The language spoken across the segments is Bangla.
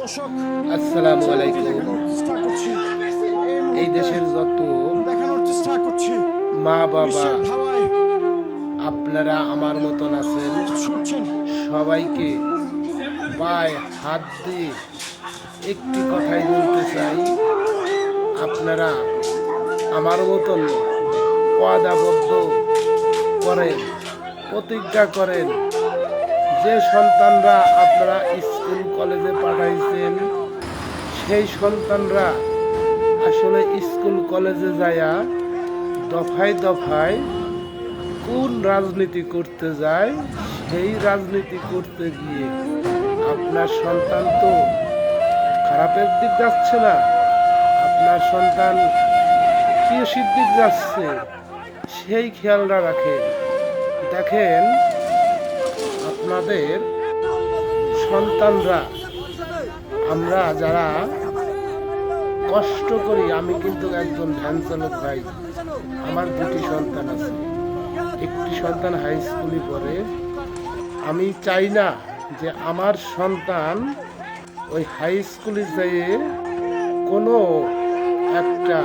দর্শক আসসালামু আলাইকুম। এই দেশের যত দেখানোর চেষ্টা করছি। মা বাবা আপনারা আমার মতন আছেন। সবাইকে পায়ে হাত দিয়ে একটি কথাই বলতে চাই। আপনারা আমার মতন ওয়াদাবদ্ধ করেন প্রতিজ্ঞা করেন যে সন্তানরা আপনারা স্কুল, কলেজে পাঠাইছেন। সেই সন্তানরা আসলে স্কুল, কলেজে যায়া দফায় দফায় কোন রাজনীতি করতে যায়, সেই রাজনীতি করতে গিয়ে আপনার সন্তান তো খারাপের দিক যাচ্ছে না। আপনার সন্তান কৃষির দিক যাচ্ছে, সেই খেয়ালটা রাখেন। দেখেন, আপনাদের সন্তানরা, আমরা যারা কষ্ট করি, আমি কিন্তু একজন ভ্যান চালক ভাই। আমার দুটি সন্তান আছে। একটি সন্তান হাই স্কুলে পড়ে। আমি চাই না যে আমার সন্তান ওই হাই স্কুলে যেয়ে কোনো একটা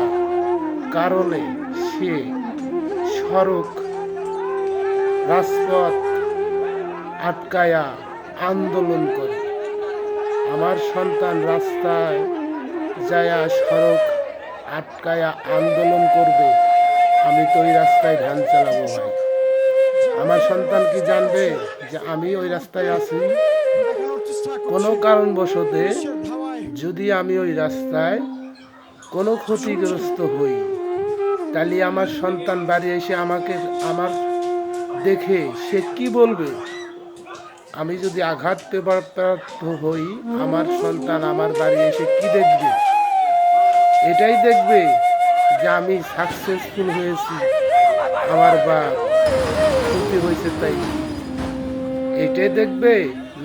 কারণে সে সড়ক, রাজপথ আটকায়া আন্দোলন করে। আমার সন্তান রাস্তায় যায়া সড়ক আটকায়া আন্দোলন করবে, আমি তো ওই রাস্তায় ভ্যান চালাবো ভাই। আমার সন্তান কি জানবে যে আমি ওই রাস্তায় আছি? কোনো কারণবশতে যদি আমি ওই রাস্তায় কোনো ক্ষতিগ্রস্ত হই, তাহলে আমার সন্তান বাড়ি এসে আমাকে, আমার দেখে সে কি বলবে? আমি যদি আঘাত প্রাপ্ত হই, আমার সন্তান আমার বাড়ি এসে কি দেখবে? এটাই দেখবে যে আমি সাকসেসফুল হয়েছি। আমার বা ক্ষতি হয়েছে তাই। এটাই দেখবে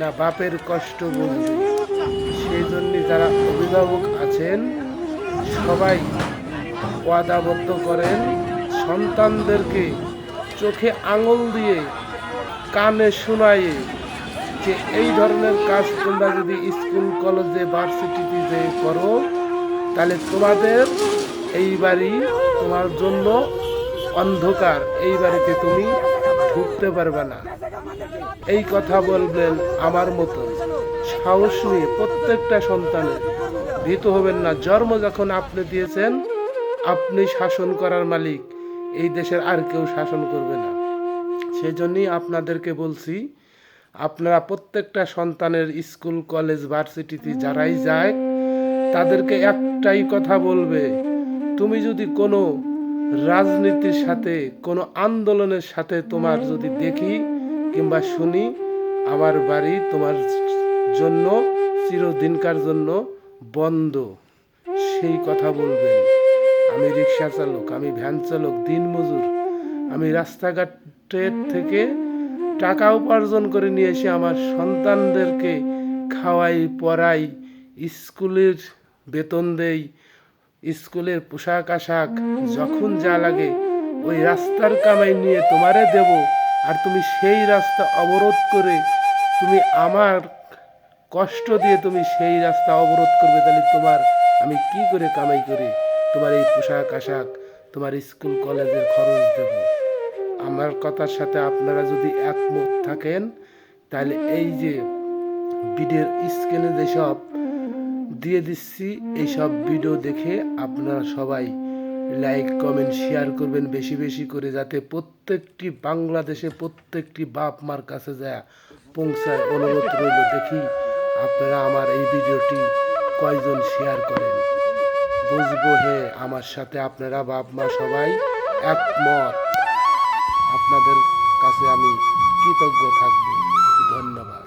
না বাপের কষ্ট বুঝবে সেই জন্যে যারা অভিভাবক আছেন, সবাই ওয়াদাবদ্ধ করেন, সন্তানদেরকে চোখে আঙুল দিয়ে কানে শোনায়ে যে এই ধরনের কাজ তোমরা যদি স্কুল, কলেজে, ভার্সিটিতে করো, তাহলে তোমাদের এই বাড়ি তোমার জন্য অন্ধকার। এই বাড়িতে তুমি ঢুকতে পারবে না। এই কথা বলবেন আমার মতো। সাহস নিয়ে প্রত্যেকটা সন্তানের। ভীত হবেন না। জন্ম যখন আপনি দিয়েছেন, আপনি শাসন করার মালিক। এই দেশের আর কেউ শাসন করবে না। সেজন্যই আপনাদেরকে বলছি আপনারা প্রত্যেকটা সন্তানের স্কুল, কলেজ, ভার্সিটিতে যারাই যায়, তাদেরকে একটাই কথা বলবে, তুমি যদি কোনো রাজনীতির সাথে, কোনো আন্দোলনের সাথে তোমার যদি দেখি কিংবা শুনি, আমার বাড়ি তোমার জন্য, চিরদিনকার জন্য বন্ধ। সেই কথা বলবেন আমি রিক্সা চালক, আমি ভ্যান চালক, দিনমজুর। আমি রাস্তাঘাটের থেকে টাকা উপার্জন করে নিয়ে এসে আমার সন্তানদেরকে খাওয়াই, পড়াই, স্কুলের বেতন দেই, স্কুলের পোশাক আশাক যখন যা লাগে ওই রাস্তার কামাই নিয়ে তোমারে দেব আর তুমি সেই রাস্তা অবরোধ করে তুমি আমার কষ্ট দিয়ে তুমি সেই রাস্তা অবরোধ করবে, তাহলে তোমার আমি কি করে কামাই করি তোমার এই পোশাক আশাক, তোমার স্কুল কলেজের খরচ দেব? আমার কথার সাথে আপনারা যদি একমত থাকেন, তাহলে এই যে ভিডিওর স্ক্রিনে যেসব দিয়ে দিচ্ছি এইসব ভিডিও দেখে আপনারা সবাই লাইক, কমেন্ট, শেয়ার করবেন বেশি বেশি করে, যাতে প্রত্যেকটি বাংলাদেশে প্রত্যেকটি বাপ মার কাছে যায় পৌঁছায় অনুরোধ রইল দেখি আপনারা আমার এই ভিডিওটি কয়জন শেয়ার করেন। বুঝব হে আমার সাথে আপনারা বাপ মা সবাই একমত। আপনাদের কাছে আমি কৃতজ্ঞ থাকব। ধন্যবাদ।